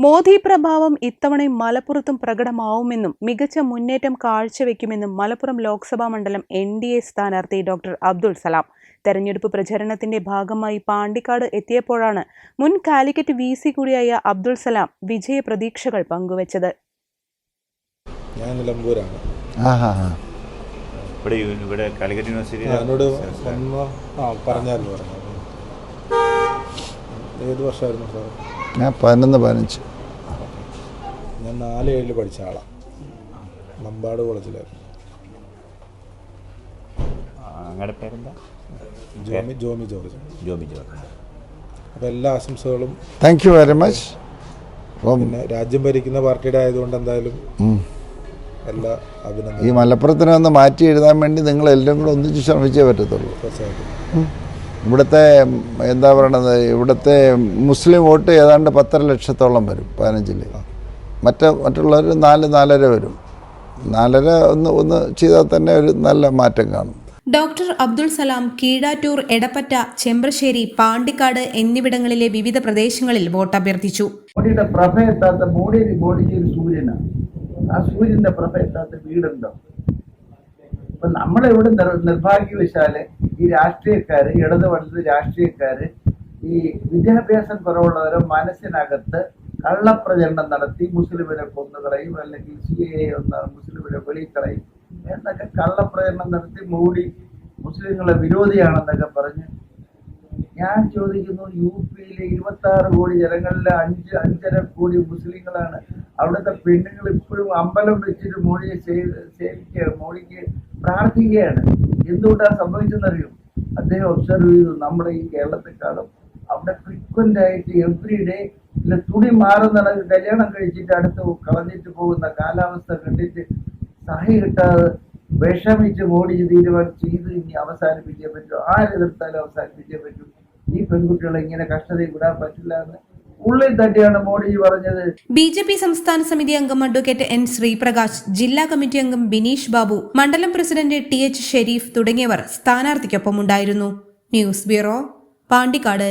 Modi പ്രഭാവം ഇത്തവണയും മലപ്പുറത്തും പ്രകടമാവുമെന്നും മികച്ച മുന്നേറ്റം കാഴ്ചവെക്കുമെന്നും മലപ്പുറം ലോക്സഭാ മണ്ഡലം എൻ ഡി എ സ്ഥാനാർത്ഥി ഡോക്ടർ അബ്ദുൾ സലാം. തെരഞ്ഞെടുപ്പ് പ്രചരണത്തിന്റെ ഭാഗമായി പാണ്ടിക്കാട് എത്തിയപ്പോഴാണ് മുൻ കാലിക്കറ്റ് വി സി കൂടിയായ അബ്ദുൾ സലാം വിജയ പ്രതീക്ഷകൾ പങ്കുവച്ചത്. ഞാൻ നിലമ്പൂരാണ്. ഇവിടെ യു- ഇവിടെ കാലിക്കറ്റ് യൂണിവേഴ്സിറ്റി എന്നോട് പറഞ്ഞായിരുന്നു പറഞ്ഞു ഏത് വർഷമായിരുന്നു സാർ ഞാൻ പതിനൊന്ന് പതിനഞ്ച്. ഞാൻ നാല് ഏഴിൽ പഠിച്ച ആളാണ് നമ്പാട് കോളേജിലായിരുന്നു അങ്ങയുടെ പേരെന്താ? ജോമി ജോമി ജോർജ്. ജോബി ജോർജ്. അപ്പോൾ എല്ലാ ആശംസകളും താങ്ക് യു വെരി മച്ച് പിന്നെ രാജ്യം ഭരിക്കുന്ന പാർട്ടിയുടെ ആയതുകൊണ്ട് എന്തായാലും എല്ലാ അഭിനന്ദനം ഈ മലപ്പുറത്തിനെ ഒന്ന് മാറ്റി എഴുതാൻ വേണ്ടി നിങ്ങൾ എല്ലാം കൂടെ ഒന്നിച്ച് ശ്രമിച്ചേ പറ്റത്തുള്ളൂ. തീർച്ചയായിട്ടും. ഇവിടുത്തെ എന്താ പറയണത്? ഇവിടുത്തെ മുസ്ലിം വോട്ട് ഏതാണ്ട് പത്തര ലക്ഷത്തോളം വരും പതിനഞ്ചിൽ മറ്റ് മറ്റുള്ളവർ നാല് നാലര വരും. നാലര ഒന്ന് ഒന്ന് ചെയ്താൽ തന്നെ ഒരു നല്ല മാറ്റം കാണും. ഡോക്ടർ അബ്ദുൾ സലാം കീഴാറ്റൂർ എടപ്പറ്റ ചെമ്പ്രശ്ശേരി പാണ്ടിക്കാട് എന്നിവിടങ്ങളിലെ വിവിധ പ്രദേശങ്ങളിൽ വോട്ടഭ്യർത്ഥിച്ചു മോഡിയുടെ പ്രഭ എത്താത്ത മോഡി മോഡിക്ക് ഒരു സൂര്യനാണ് ആ സൂര്യന്റെ പ്രഭ എത്താത്ത വീടുണ്ടോ? ഇപ്പൊ നമ്മളിവിടെ നിർ- നിർഭാഗ്യവശാൽ ഈ രാഷ്ട്രീയക്കാര് ഇടത് വലത് രാഷ്ട്രീയക്കാര് ഈ വിദ്യാഭ്യാസം കുറവുള്ളവരെ മനസ്സിനകത്ത് കള്ളപ്രചരണം നടത്തി മുസ്ലിമിനെ കൊന്നുകളയും അല്ലെങ്കിൽ സി എ മുസ്ലിമിനെ വെളിക്കളയും എന്നൊക്കെ കള്ളപ്രചരണം നടത്തി മോഡി മുസ്ലിങ്ങളെ വിരോധിയാണെന്നൊക്കെ പറഞ്ഞ് ഞാൻ ചോദിക്കുന്നു യു പിയിലെ ഇരുപത്തി ആറ് കോടി ജനങ്ങളിലെ അഞ്ച് അഞ്ചര കോടി മുസ്ലിങ്ങളാണ് അവിടുത്തെ പെണ്ണുങ്ങൾ ഇപ്പോഴും അമ്പലം വെച്ചിട്ട് മോഡിയെ സേവ- സേവിക്കുകയാണ് മോഡിക്ക് പ്രാർത്ഥിക്കുകയാണ്. എന്തുകൊണ്ടാണ് സംഭവിച്ചെന്നറിയും? അദ്ദേഹം ഒബ്സർവ് ചെയ്തു നമ്മുടെ ഈ കേരളത്തെക്കാളും അവിടെ ഫ്രീക്വന്റ് ആയിട്ട് എവ്രി ഡേ ഇല്ല തുണി മാറുന്ന കല്യാണം കഴിച്ചിട്ട് അടുത്ത് കളഞ്ഞിട്ട് പോകുന്ന കാലാവസ്ഥ കണ്ടിട്ട് സഹി കിട്ടാതെ വിഷമിച്ച് മോഡി തീരുമാനം ചെയ്ത് ഇനി അവസാനിപ്പിക്കാൻ പറ്റും. ആര് നിർത്താലും അവസാനിപ്പിക്കാൻ പറ്റും. ഈ പെൺകുട്ടികളെ ഇങ്ങനെ കഷ്ടതയിൽ വിടാൻ പറ്റില്ല എന്ന് ഉള്ളിൽ തട്ടിയാണ് മോഡി പറഞ്ഞത്. ബി ജെ പി സംസ്ഥാന സമിതി അംഗം അഡ്വക്കേറ്റ് എൻ ശ്രീപ്രകാശ് ജില്ലാ കമ്മിറ്റി അംഗം ബിനീഷ് ബാബു മണ്ഡലം പ്രസിഡന്റ് ടി എച്ച് ഷെരീഫ് തുടങ്ങിയവർ സ്ഥാനാർത്ഥിക്കൊപ്പം ഉണ്ടായിരുന്നു ന്യൂസ് ബ്യൂറോ പാണ്ടിക്കാട്.